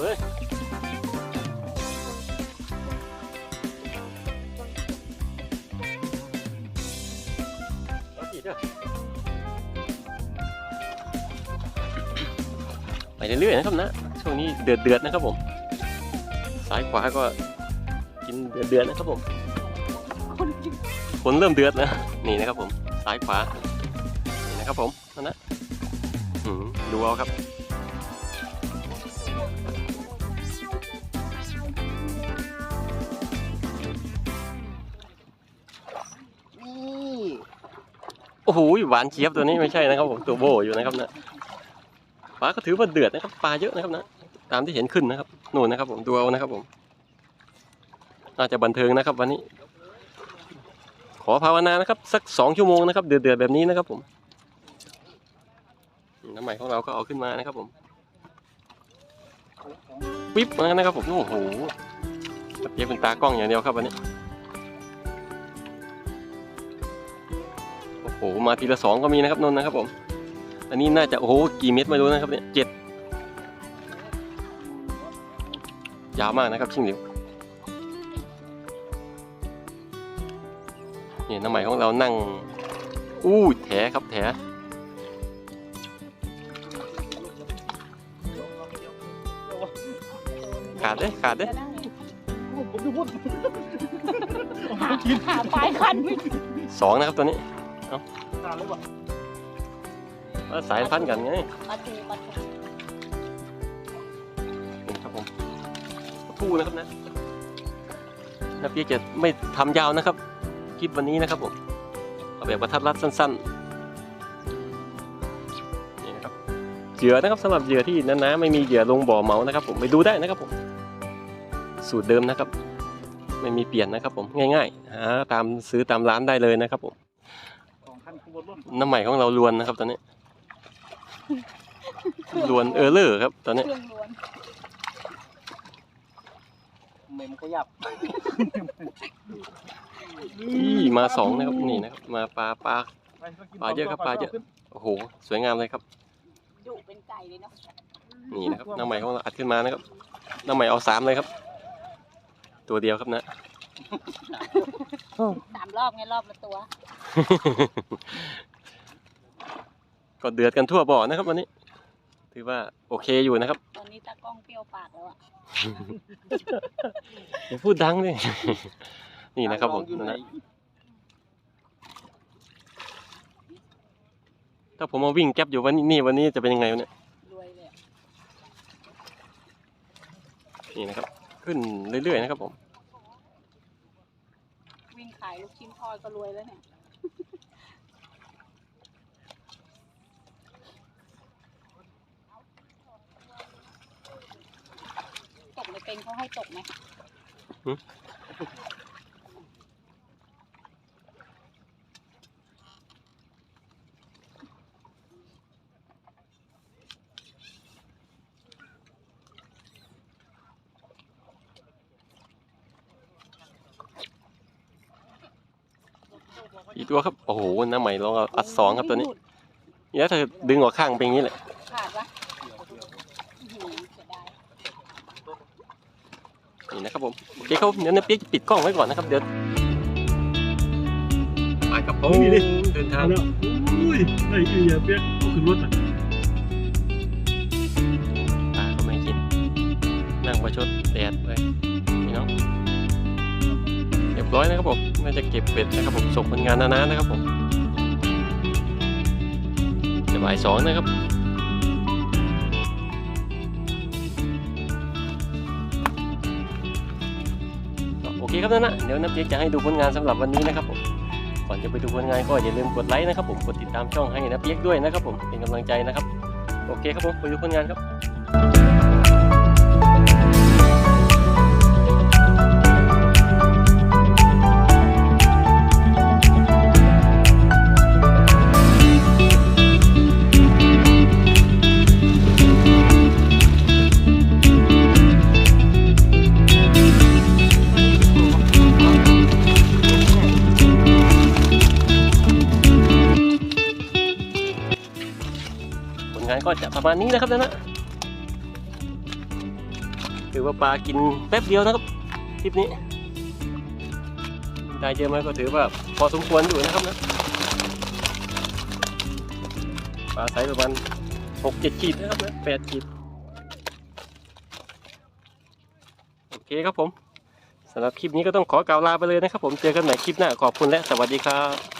เอ้ยไปเรื่อยๆนะครับนะช่วงนี้เดือดเดือดๆนะครับผมซ้ายขวาก็กินเดือดเดือดๆนะครับผมฝนเริ่มเดือดแล้วนี่นะครับผมซ้ายขวานี่นะครับผมนั่นนะดูเอาครับ โอ้โหหวานเจี๊ยบตัวนี้ไม่ใช่นะครับผมตัวโบอยู่นะครับนะปลาก็ถือว่าเดือดนะครับปลาเยอะนะครับนะตามที่เห็นขึ้นนะครับนู่นนะครับผมดูเอานะครับผมน่าจะบันเทิงนะครับ วันนี้ ขอภาวนานะครับ สักสองชั่วโมงนะครับ เดือดๆแบบนี้นะครับผมน้ำใหม่ของเราก็เอาขึ้นมานะครับผมปิ๊บมานะครับผมโอ้โหเปียกเป็นตากล้องอย่างเดียวครับวันนี้ โอ้โหมาทีละสองก็มีนะครับนนท์นะครับผม อันนี้น่าจะโอ้โหกี่เม็ดไม่รู้นะครับเนี่ยเจ็ดยาวมากนะครับชิงเหลียวนี่น้ำใหม่ของเรานั่ง อู้แถครับแถขาดเด้ขาดเด้ผมจะพูดหาหาปลายคันไม่สองนะครับตัวนี้ ตาเลยว่ะว่าสายพันธุ์กันไงมาถูมาถูนี่ครับผมทู่นะครับนะนักเปียกจะไม่ทำยาวนะครับ คลิปวันนี้นะครับผมเอาแบบประทัดรัดสั้นๆนี่นะครับเหยื่อนะครับสำหรับเหยื่อที่นั้นนะไม่มีเหยื่อลงบ่อเหมานะครับ ผมไปดูได้นะครับผม สูตรเดิมนะครับ ไม่มีเปลี่ยนนะครับ ผมง่ายๆหาตามซื้อตามร้านได้เลยนะครับผมสอง คันขบวนรถน้ำใหม่ของเราลวนนะครับ ตอนนี้ ลวนเออเลอร์ครับ ตอนนี้ เครื่องล้วนเมมขยับนี่มาสองนะครับนี่นะครับ มาปลาปลา ไปกินปลาเยอะครับปลาเยอะ โอ้โห สวยงามเลยครับ ดุเป็นไก่เลยเนาะนี่นะครับน้ำใหม่ของเราอัดขึ้นมานะครับน้ำใหม่เอาสามเลยครับ ตัวเดียวครับนะ สามรอบไงรอบละตัว ก็เดือดกันทั่วบ่อนะครับวันนี้ ถือว่าโอเคอยู่นะครับ ตอนนี้ตากล้องเปรี้ยวปากแล้วอะอย่าพูดดังเลย นี่นะครับผมอยู่ไหนนะถ้าผมมาวิ่งแก๊ปอยู่วันนี้นี่วันนี้จะเป็นยังไงวะเนี่ยรวยเลยอะนี่นะครับ ขึ้นเรื่อยๆนะครับผมวิ่งขายลูกชิ้นทอดก็รวยแล้วเนี่ยตกไม่เป็นเขาให้ตกไหม อีกตัวครับ โอ้โหน้ำใหม่ลองเอาอัดสองครับตัวนี้เนี่ยถ้าดึงออกข้างเป็นอย่างนี้แหละขาดปะอื้อหือเสียดายนี่นะครับผมโอเคครับเดี๋ยวน้าเปียกจะปิดกล้องไว้ก่อนนะครับเดี๋ยวไปกับผมเดินทางแล้วอุ้ยไอ้ยี่เปียกเอาขึ้นรถอะปลาก็ไม่กินนั่งประชดแดดไปพี่น้องเรีย บร้อยนะครับผมน่าจะเก็บเบ็ดนะครับผมส่งผลงานนานๆนะครับผมจะบ่ายสองนะครับโอเคครับนั่นนะเดี๋ยวน้ำเจ๊กจะให้ดูผลงานสำหรับวันนี้นะครับผมก่อนจะไปดูผลงานก็อย่าลืมกดไลค์นะครับผมกดติดตามช่องให้น้ำเปียกด้วยนะครับผมเป็นกำลังใจนะครับ โอเคครับผมไปดูผลงานครับ ก็จะประมาณนี้นะครับนะนะถือว่าปลากินแป๊บเดียวนะครับคลิปนี้ได้เยอะไหมก็ถือว่าพอสมควรอยู่นะครับนะปลาไซส์ประมาณหกเจ็ดขีดนะครับนะแปดขีดโอเคครับผมสำหรับคลิปนี้ก็ต้องขอกล่าวลาไปเลยนะครับผมเจอกันใหม่คลิปหน้าขอบคุณและสวัสดีครับ